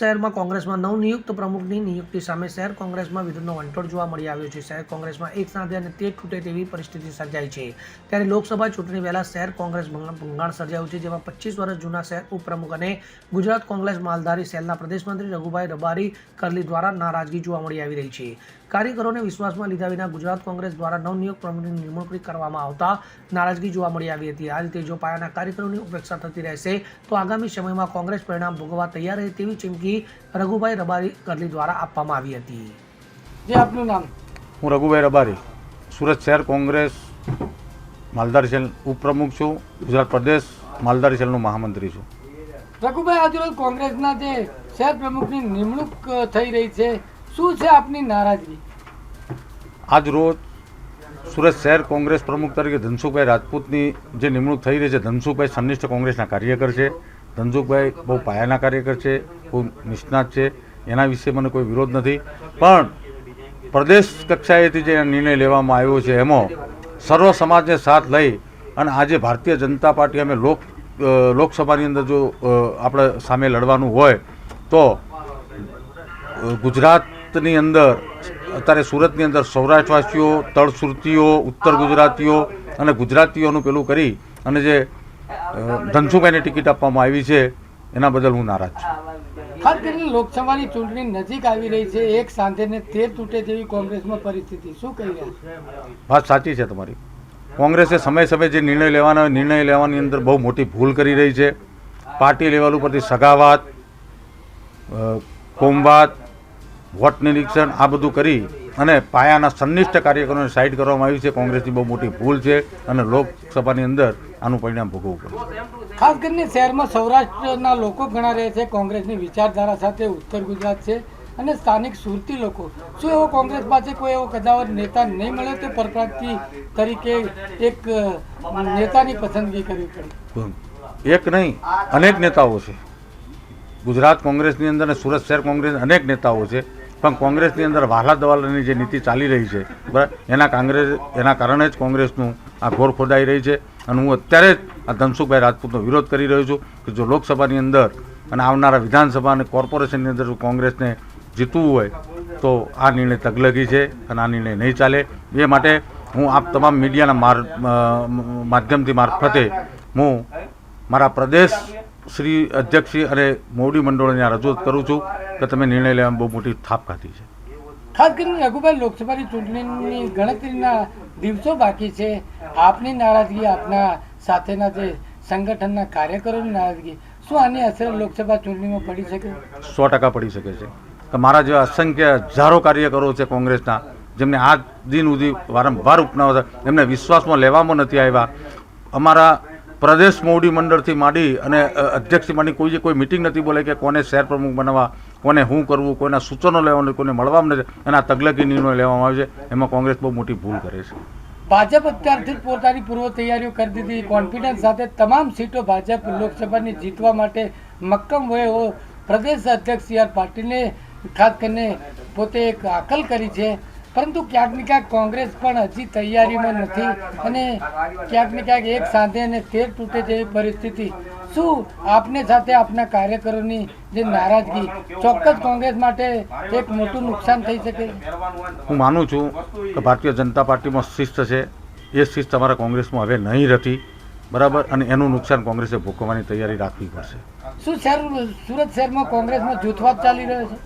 શહેરમાં કોંગ્રેસમાં નવનિયુક્ત પ્રમુખની નિયુક્તિ સામે શહેર કોંગ્રેસમાં વિરોધનો વંટોળ જોવા મળી આવ્યો છે. શહેર કોંગ્રેસમાં એક સાથે અને તે તૂટે તેવી પરિસ્થિતિ સર્જાઈ છે. ત્યારે લોકસભા ચૂંટણી પહેલાં શહેર કોંગ્રેસ ભંગાણ સર્જાયું છે, જેમાં પચીસ વર્ષ જૂના શહેર ઉપપ્રમુખ અને ગુજરાત કોંગ્રેસ માલધારી સેલના પ્રદેશમંત્રી રઘુભાઈ રબારી કરલી દ્વારા નારાજગી જોવા મળી આવી રહી છે. કાર્યકરોને વિશ્વાસમાં લીધા વિના ગુજરાત કોંગ્રેસ દ્વારા નવનિયુક્ત પ્રમુખની નિમણૂક કરવામાં આવતા નારાજગી જોવા મળી આવી હતી. આ રીતે જો પાયાના કાર્યકરોની ઉપેક્ષા થતી રહેશે, તો આગામી સમયમાં કોંગ્રેસ પરિણામ ભોગવવા તૈયાર રહે તેવી ચીમકી રઘુભાઈ રબારી કરલી દ્વારા આપવામાં આવી હતી. જે આપનું નામ? હું રઘુભાઈ રબારી સુરત શહેર કોંગ્રેસ માલધારી સેલ ઉપપ્રમુખ છું ગુજરાત પ્રદેશ માલધારી સેલનું મહામંત્રી છું. રઘુભાઈ આજરોજ કોંગ્રેસના જે શહેર પ્રમુખની નિમણૂક થઈ રહી છે શું છે આપની નારાજગી? આજરોજ સુરત શહેર કોંગ્રેસ પ્રમુખ તરીકે ધનસુખભાઈ રાજપૂતની જે નિમણૂક થઈ રહી છે ધનસુખભાઈ સંનિષ્ઠ કોંગ્રેસના કાર્યકર છે. ધનસુખભાઈ બહુ પાયાના કાર્યકર છે, બહુ નિષ્ણાત છે, એના વિશે મને કોઈ વિરોધ નથી. પણ પ્રદેશ કક્ષાએથી જે નિર્ણય લેવામાં આવ્યો છે, એમાં સર્વ સમાજને સાથ લઈ અને આજે ભારતીય જનતા પાર્ટી અમે લોક લોકસભાની અંદર જો આપણે સામે લડવાનું હોય, તો ગુજરાતની અંદર, અત્યારે સુરતની અંદર સૌરાષ્ટ્રવાસીઓ, તળસુરતીઓ, ઉત્તર ગુજરાતીઓ અને ગુજરાતીઓનું પેલું કરી અને જે ધનસુભાઈને ટિકિટ આપવામાં આવી છે. એના બદલ હું નારાજ છું. ખાસ કરીને લોકસભાની ચૂંટણી નજીક આવી રહી છે. એક સાંધે તે તેર તૂટે તેવી કોંગ્રેસમાં પરિસ્થિતિ. શું કહી રહ્યા વાત સાચી છે તમારી. કોંગ્રેસે સમય સમયે જે નિર્ણય લેવાના હોય નિર્ણય લેવાની અંદર બહુ મોટી ભૂલ કરી રહી છે. પાર્ટી લેવલ ઉપરથી સગાવાત કોમવાત વોટ નિરીક્ષણ આ બધું કરી અને પાયાના સંનિષ્ઠ કાર્યકરોને સાઈડ કરવામાં આવી છે. કોંગ્રેસની બહુ મોટી ભૂલ છે અને લોકસભાની અંદર આનું પરિણામ ભોગવવું પડશે. ખાસ કરીને શહેરમાં સૌરાષ્ટ્રના લોકો ઘણા રહે છે. કોંગ્રેસની વિચારધારા સાથે ઉત્તર ગુજરાત છે અને સ્થાનિક સુરતી લોકો. શું એવો કોંગ્રેસ પાસે કોઈ એવો કદાવર નેતા નહીં મળે તો પરપ્રાંતિ તરીકે એક નેતાની પસંદગી કરવી પડે? એક નહીં અનેક નેતાઓ છે. ગુજરાત કોંગ્રેસની અંદર અને સુરત શહેર કોંગ્રેસ અનેક નેતાઓ છે. પણ કોંગ્રેસની અંદર વાહલા દવાલાની જે નીતિ ચાલી રહી છે, બરાબર? એના કોંગ્રેસ, એના કારણે જ કોંગ્રેસનું આ ઘોર ખોદાઈ રહી છે. અને હું અત્યારે જ આ ધનસુખભાઈ રાજપૂતનો વિરોધ કરી રહ્યો છું કે જો લોકસભાની અંદર અને આવનારા વિધાનસભા અને કોર્પોરેશનની અંદર જો કોંગ્રેસને જીતવું હોય, તો આ નિર્ણય તગલગી છે અને આ નિર્ણય નહીં ચાલે. એ માટે હું આપ તમામ મીડિયાના માધ્યમથી મારફતે હું મારા પ્રદેશ શ્રી અધ્યક્ષશ્રી અને મોવડી મંડળોને આ રજૂઆત કરું છું કે તમે નિર્ણય લેવામાં બહુ મોટી થાપ ખાધી છે. ખાસ કરીને રઘુભાઈ લોકસભાની ચૂંટણીની ગણતરીના દિવસો બાકી છે. આપની નારાજગી આપના સાથેના જે સંગઠનના કાર્યકરોની નારાજગી શું આની અસર લોકસભા ચૂંટણીમાં પડી શકે? સો ટકા પડી શકે છે. કે મારા જેવા અસંખ્ય હજારો કાર્યકરો છે કોંગ્રેસના જેમને આ દિન સુધી વારંવાર ઉપનાવ એમને વિશ્વાસમાં લેવામાં નથી આવ્યા. અમારા પ્રદેશ મોવડી મંડળથી માંડી અને અધ્યક્ષથી માંડી કોઈ જે કોઈ મિટિંગ નથી બોલે કે કોને શહેર પ્રમુખ બનાવવા, કોને શું કરવું, કોઈના સૂચનો લેવાનું કોને મળવામાં નથી એના તગલકી નિર્ણય લેવામાં આવે છે, એમાં કોંગ્રેસ બહુ મોટી ભૂલ કરે છે. ભાજપ અત્યારથી પોતાની પૂર્વ તૈયારીઓ કરી દીધી. કોન્ફિડન્સ સાથે તમામ સીટો ભાજપ લોકસભાની જીતવા માટે મક્કમ હોય એવો પ્રદેશ અધ્યક્ષ સી આર પાટીલે ખાસ કરીને પોતે એક આકલ કરી છે. પરંતુ ક્યાંક ને ક્યાંક કોંગ્રેસ પણ હજી તૈયારીમાં નથી અને ક્યાંક ને ક્યાંક એક સાંધે અને તેર તૂટે જેવી પરિસ્થિતિ. શું આપને સાથે આપના કાર્યકરોની જે નારાજગી ચોક્કસ કોંગ્રેસ માટે એક મોટું નુકસાન થઈ શકે? હું માનું છું કે ભારતીય જનતા પાર્ટીમાં શિસ્ત છે. એ શિસ્ત અમારા કોંગ્રેસમાં હવે નહીં રહેતી બરાબર? અને એનું નુકસાન કોંગ્રેસે ભોગવવાની તૈયારી રાખવી પડશે. શું શહેર સુરત શહેરમાં કોંગ્રેસમાં જૂથવાદ ચાલી રહ્યો છે?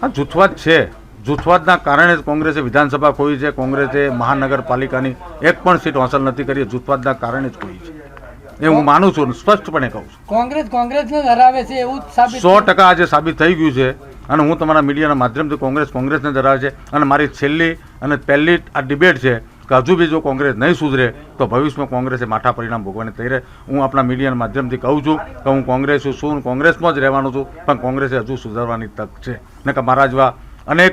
હા જૂથવાદ છે. જૂથવાદના કારણે જ કોંગ્રેસે વિધાનસભા ખોઈ છે. કોંગ્રેસે મહાનગરપાલિકાની એક પણ સીટ હાંસલ નથી કરી. જૂથવાદના કારણે જ ખોઈ છે. એ હું માનું છું સ્પષ્ટપણે કહું છું. કોંગ્રેસ કોંગ્રેસને ધરાવે છે એવું સો ટકા આજે સાબિત થઈ ગયું છે અને હું તમારા મીડિયાના માધ્યમથી કોંગ્રેસ કોંગ્રેસને ધરાવે છે. અને મારી છેલ્લી અને પહેલી આ ડિબેટ છે કે હજુ બી જો કોંગ્રેસ નહીં સુધરે તો ભવિષ્યમાં કોંગ્રેસે માઠા પરિણામ ભોગવાની તૈયાર હું આપણા મીડિયાના માધ્યમથી કહું છું કે હું કોંગ્રેસ છું હું કોંગ્રેસમાં જ રહેવાનું છું પણ કોંગ્રેસે હજુ સુધારવાની તક છે. ને કે મારા જેવા અનેક